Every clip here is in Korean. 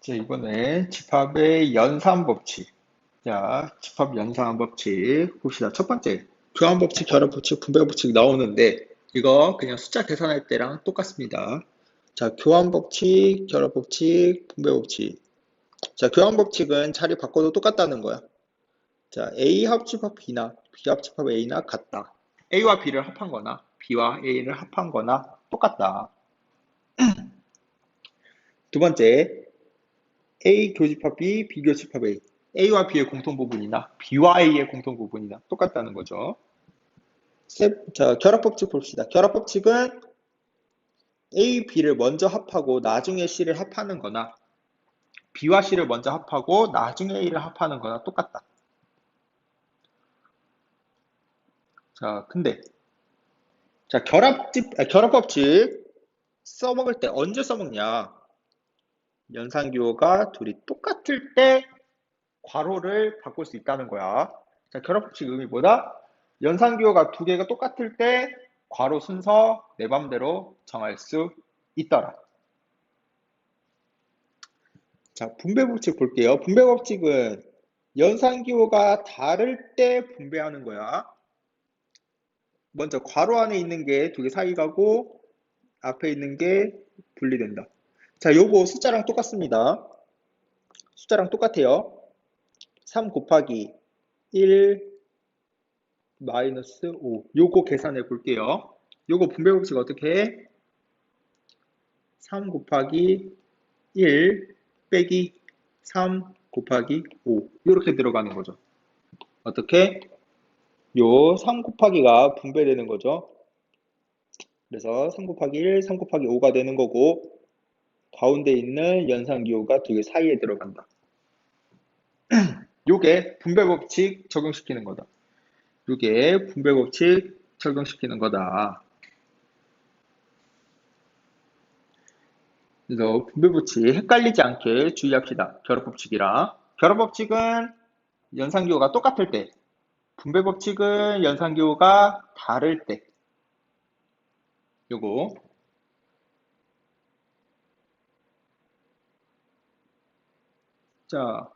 자, 이번에 집합의 연산 법칙. 자, 집합 연산 법칙 봅시다. 첫 번째, 교환 법칙, 결합 법칙, 분배 법칙 나오는데 이거 그냥 숫자 계산할 때랑 똑같습니다. 자, 교환 법칙, 결합 법칙, 분배 법칙. 자, 교환 법칙은 자리 바꿔도 똑같다는 거야. 자, A 합집합 B나 B 합집합 A나 같다. A와 B를 합한 거나 B와 A를 합한 거나 똑같다. 두 번째, A 교집합 B, B 교집합 A. A와 B의 공통 부분이나 B와 A의 공통 부분이나 똑같다는 거죠. 세, 자, 결합 법칙 봅시다. 결합 법칙은 A, B를 먼저 합하고 나중에 C를 합하는 거나 B와 C를 먼저 합하고 나중에 A를 합하는 거나 똑같다. 자, 근데 자, 결합집, 아, 결합 법칙 써먹을 때 언제 써먹냐? 연산기호가 둘이 똑같을 때 괄호를 바꿀 수 있다는 거야. 자, 결합법칙 의미 뭐다? 연산기호가 두 개가 똑같을 때 괄호 순서 내 맘대로 정할 수 있더라. 자, 분배법칙 볼게요. 분배법칙은 연산기호가 다를 때 분배하는 거야. 먼저 괄호 안에 있는 게 두 개 사이 가고 앞에 있는 게 분리된다. 자, 요거 숫자랑 똑같습니다. 숫자랑 똑같아요. 3 곱하기 1 마이너스 5. 요거 계산해 볼게요. 요거 분배 법칙 어떻게 해? 3 곱하기 1 빼기 3 곱하기 5. 이렇게 들어가는 거죠. 어떻게? 요 3 곱하기가 분배되는 거죠. 그래서 3 곱하기 1, 3 곱하기 5가 되는 거고 가운데 있는 연산기호가 두 개 사이에 들어간다. 요게 분배법칙 적용시키는 거다. 요게 분배법칙 적용시키는 거다. 그래서 분배법칙 헷갈리지 않게 주의합시다. 결합법칙이랑. 결합법칙은 연산기호가 똑같을 때, 분배법칙은 연산기호가 다를 때. 요거 자,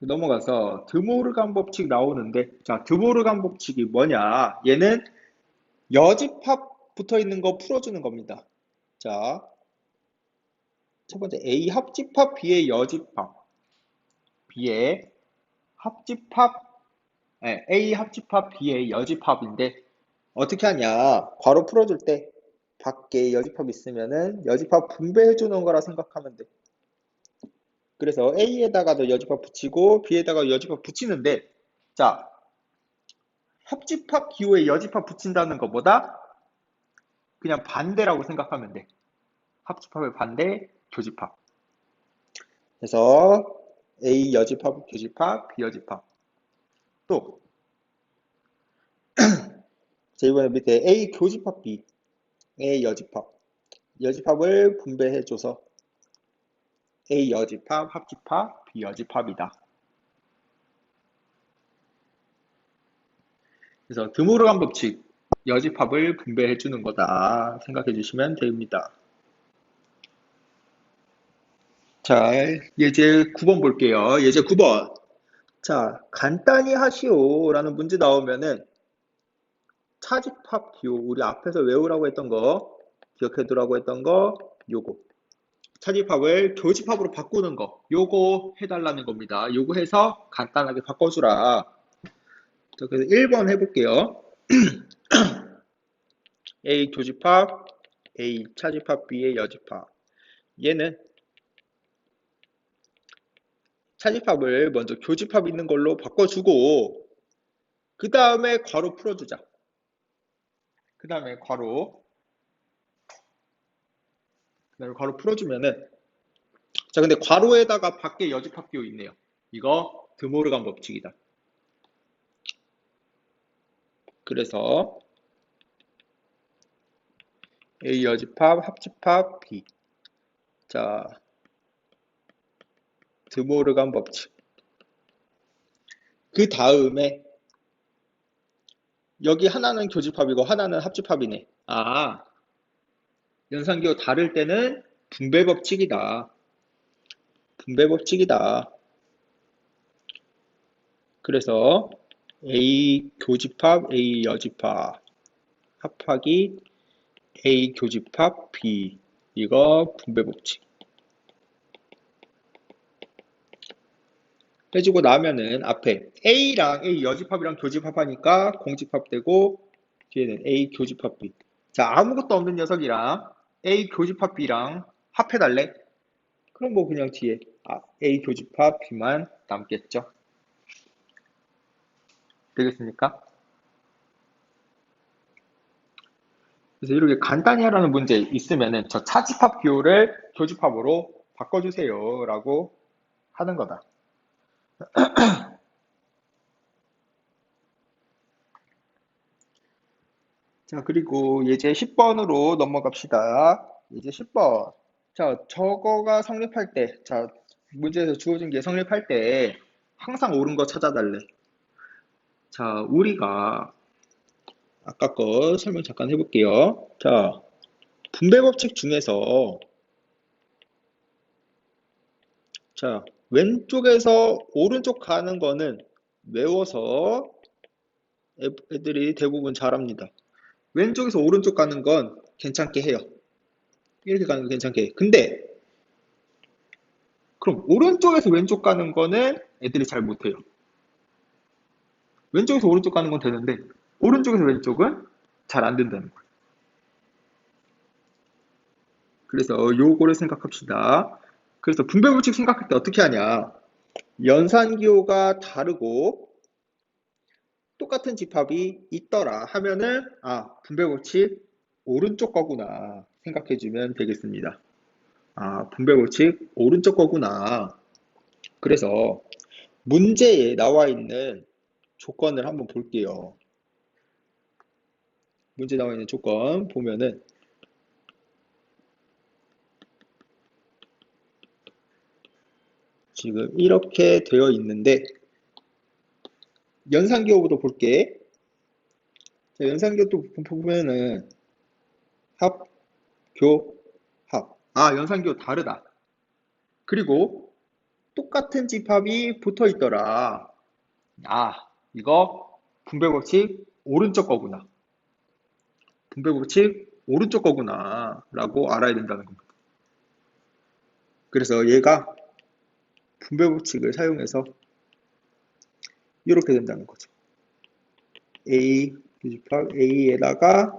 넘어가서 드모르간 법칙 나오는데, 자, 드모르간 법칙이 뭐냐? 얘는 여집합 붙어 있는 거 풀어주는 겁니다. 자, 첫 번째 A 합집합, B의 여집합, B의 합집합, 네, A 합집합, B의 여집합인데 어떻게 하냐? 괄호 풀어줄 때 밖에 여집합 있으면은 여집합 분배해 주는 거라 생각하면 돼. 그래서 A에다가도 여집합 붙이고 B에다가 여집합 붙이는데 자 합집합 기호에 여집합 붙인다는 것보다 그냥 반대라고 생각하면 돼. 합집합의 반대 교집합. 그래서 A 여집합 교집합 B 여집합 또 자, 이번에 밑에 A 교집합 B A 여집합 여집합을 분배해줘서 A 여집합, 합집합, B 여집합이다. 그래서 드모르간 법칙, 여집합을 분배해 주는 거다 생각해 주시면 됩니다. 자, 예제 9번 볼게요. 예제 9번. 자, 간단히 하시오 라는 문제 나오면은 차집합 기호, 우리 앞에서 외우라고 했던 거, 기억해 두라고 했던 거, 요거. 차집합을 교집합으로 바꾸는 거 요거 해달라는 겁니다. 요거 해서 간단하게 바꿔주라. 자, 그래서 1번 해볼게요. A 교집합, A 차집합, B의 여집합. 얘는 차집합을 먼저 교집합 있는 걸로 바꿔주고 그 다음에 괄호 풀어주자. 그 다음에 괄호 그다음에 괄호 풀어주면은 자 근데 괄호에다가 밖에 여집합기호 있네요. 이거 드모르간 법칙이다. 그래서 A 여집합, 합집합, B. 자, 드모르간 법칙. 그 다음에 여기 하나는 교집합이고 하나는 합집합이네. 아, 연산기호 다를 때는 분배 법칙이다. 분배 법칙이다. 그래서 A 교집합, A 여집합 합하기 A 교집합 B 이거 분배 법칙. 해주고 나면은 앞에 A랑 A 여집합이랑 교집합하니까 공집합되고 뒤에는 A 교집합 B. 자 아무것도 없는 녀석이랑 A 교집합 B랑 합해달래? 그럼 뭐 그냥 뒤에 아, A 교집합 B만 남겠죠. 되겠습니까? 그래서 이렇게 간단히 하라는 문제 있으면은 저 차집합 비율을 교집합으로 바꿔주세요 라고 하는 거다. 자, 그리고 예제 10번으로 넘어갑시다. 예제 10번. 자, 저거가 성립할 때, 자, 문제에서 주어진 게 성립할 때 항상 옳은 거 찾아달래. 자, 우리가 아까 거 설명 잠깐 해볼게요. 자, 분배 법칙 중에서 자, 왼쪽에서 오른쪽 가는 거는 외워서 애- 애들이 대부분 잘합니다. 왼쪽에서 오른쪽 가는 건 괜찮게 해요. 이렇게 가는 건 괜찮게 해. 근데 그럼 오른쪽에서 왼쪽 가는 거는 애들이 잘 못해요. 왼쪽에서 오른쪽 가는 건 되는데 오른쪽에서 왼쪽은 잘 안 된다는 거예요. 그래서 요거를 생각합시다. 그래서 분배 법칙 생각할 때 어떻게 하냐? 연산기호가 다르고 똑같은 집합이 있더라 하면은 아 분배 법칙 오른쪽 거구나 생각해 주면 되겠습니다. 아 분배 법칙 오른쪽 거구나. 그래서 문제에 나와 있는 조건을 한번 볼게요. 문제 나와 있는 조건 보면은 지금 이렇게 되어 있는데 연산기호부터 볼게. 자, 연산기호 보면은 합, 교, 합. 아, 연산기호 다르다. 그리고 똑같은 집합이 붙어 있더라. 아, 이거 분배법칙 오른쪽 거구나. 분배법칙 오른쪽 거구나. 라고 알아야 된다는 겁니다. 그래서 얘가 분배법칙을 사용해서 이렇게 된다는 거죠. A 교집합 A에다가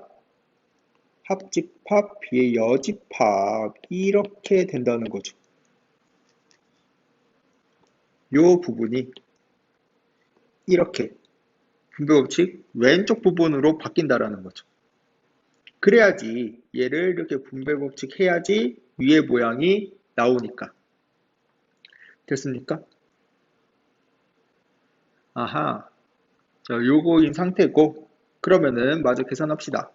합집합 B의 여집합 이렇게 된다는 거죠. 요 부분이 이렇게 분배법칙 왼쪽 부분으로 바뀐다라는 거죠. 그래야지 얘를 이렇게 분배법칙 해야지 위의 모양이 나오니까 됐습니까? 아하. 자 요거인 상태고. 그러면은 마저 계산합시다.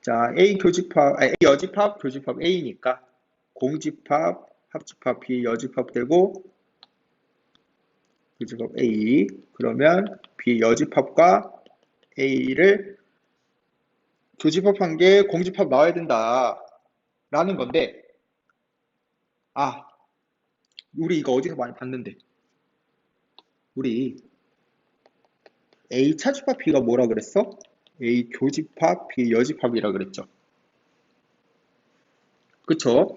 자 A 교집합 아, A 여집합 교집합 A니까 공집합 합집합 B 여집합 되고 교집합 A. 그러면 B 여집합과 A를 교집합한 게 공집합 나와야 된다. 라는 건데 아 우리 이거 어디서 많이 봤는데 우리 A 차집합 B가 뭐라 그랬어? A 교집합 B 여집합이라 그랬죠 그쵸?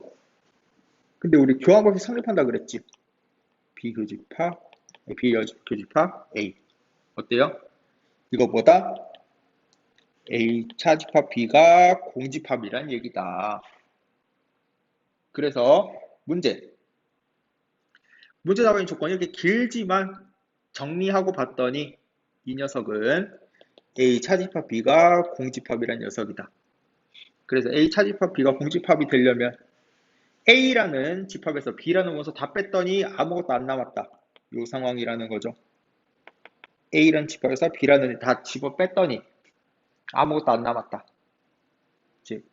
근데 우리 교환법이 성립한다 그랬지 B 교집합 B 여집 교집합 A 어때요? 이거보다 A 차집합 B가 공집합이란 얘기다 그래서 문제 문제 있는 조건이 이렇게 길지만 정리하고 봤더니 이 녀석은 A 차집합 B가 공집합이라는 녀석이다. 그래서 A 차집합 B가 공집합이 되려면 A라는 집합에서 B라는 원소 다 뺐더니 아무것도 안 남았다. 이 상황이라는 거죠. A라는 집합에서 B라는 다 집어 뺐더니 아무것도 안 남았다. 즉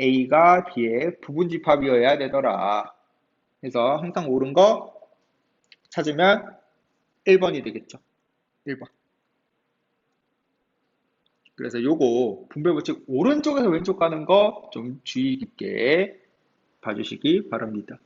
A가 B의 부분집합이어야 되더라. 그래서 항상 옳은 거 찾으면 1번이 되겠죠. 1번. 그래서 요거 분배 법칙 오른쪽에서 왼쪽 가는 거 좀 주의 깊게 봐주시기 바랍니다.